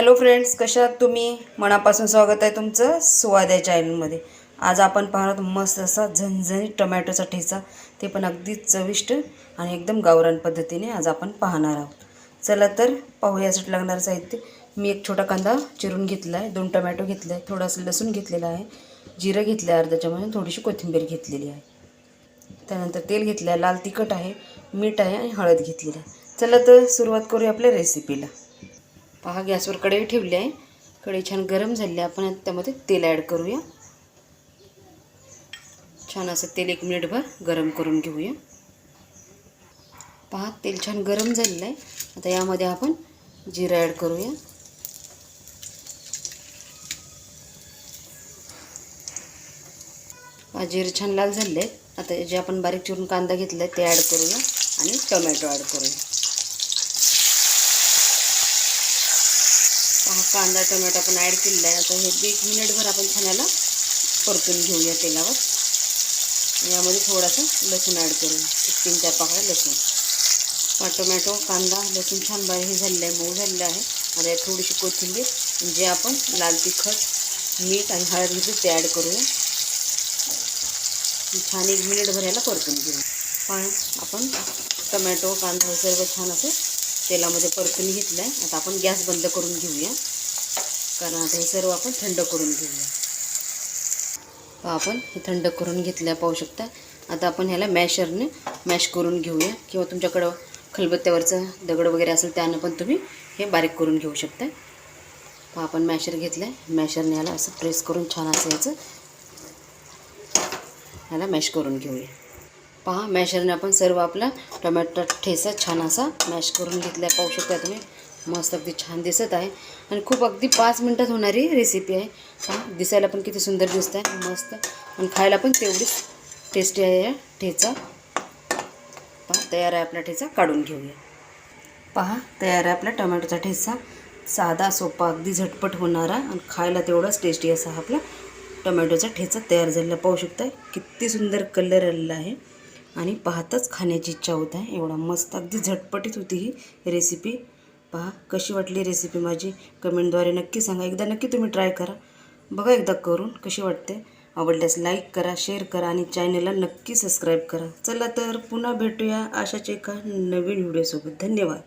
Hello friends कशा तुम्ही? मनापासून स्वागत आहे तुमचं सुवाद या चॅनलमध्ये आज आपण पाहणार आहोत मस्त असा झणझणीत टोमॅटोचा ठेचा. ते पण अगदी चविष्ट आणि एकदम गावरान पद्धतीने आज आपण पाहणार आहोत. चला तर पाहू यासाठी लागणारं साहित्य. मी एक छोटा कांदा चिरून घेतला आहे दोन टोमॅटो घेतलं आहे थोडासा लसूण घेतलेला आहे जिरं घेतलं आहे अर्धा चमच थोडीशी कोथिंबीर घेतलेली आहे. त्यानंतर तेल घेतलं आहे लाल तिखट आहे मीठ आहे आणि हळद घेतलेली आहे. चला तर सुरुवात करूया आपल्या रेसिपीला पहा गॅसवर कढई ठेवली आहे. कढई छान गरम झाली आहे. आपण आता त्यामध्ये तेल ॲड करूया. छान असं तेल एक मिनिटभर गरम करून घेऊया. पहा तेल छान गरम झालेलं आहे. आता यामध्ये आपण जिरा ॲड करूया. पहा जिरं छान लाल झाले आहेत आता जे आपण बारीक चिरून कांदा घेतला आहे ते ॲड करूया आणि टोमॅटो ॲड करूया. हा कांदा टोमॅटो आपण ॲड केलेला आहे. आता हे एक मिनिटभर आपण छान याला परतून घेऊया तेलावर. यामध्ये थोडासा लसूण ॲड करूया एक तीन चार पाकळ्या लसूण. हा टोमॅटो कांदा लसूण छान बारीक हे झालेलं आहे मऊ झालेलं आहे. आता यात थोडीशी कोथिंबीर जे आपण लाल तिखट मीठ आणि हळद घेतली ते ॲड करूया. छान एक मिनिटभर याला परतून घेऊ पण आपण टोमॅटो कांदा सर्व छान असं तेलामध्ये परतून घेतलं आहे आता आपण गॅस बंद करून घेऊया. कारण आता हे सर्व आपण थंड करून घेऊया. पहा आपण हे थंड करून घेतलं पाहू शकता. आता आपण ह्याला मॅशरने मॅश करून घेऊया. किंवा तुमच्याकडं खलबत्त्यावरचं दगड वगैरे असेल त्यानं पण तुम्ही हे बारीक करून घेऊ शकता. पहा आपण मॅशर घेतलं आहे मॅशरने ह्याला असं प्रेस करून छान असं याचं ह्याला मॅश करून घेऊया. पहा मॅशरने आपण सर्व आपला टोमॅटो ठेचा छान असा मॅश करून घेतला पाहू शकता तुम्ही मस्त अगदी छान दिसत आहे. आणि खूप अगदी पाच मिनटात होणारी रेसिपी आहे. पहा दिसायला पण किती सुंदर दिसत आहे मस्त. आणि खायला पण तेवढीच टेस्टी आहे या ठेचा. पहा तयार आहे आपला ठेचा काढून घेऊया. पहा तयार आहे आपला टोमॅटोचा ठेचा. साधा सोपा अगदी झटपट होणारा आणि खायला तेवढाच टेस्टी असा आपला टोमॅटोचा ठेचा तयार झालेला. पाहू शकता किती सुंदर कलर आलेला आहे. आणि पाहताच खाण्याची इच्छा होत आहे. एवढा मस्त अगदी झटपटीत होती ही रेसिपी पहा कशी वाटली रेसिपी माझी? कमेंटद्वारे नक्की सांगा. एकदा नक्की तुम्ही ट्राय करा. बघा एकदा करून कशी वाटते. आवडल्यास लाईक करा शेअर करा आणि चॅनलला नक्की सबस्क्राईब करा. चला तर पुन्हा भेटूया अशाच एका नवीन व्हिडिओसोबत धन्यवाद.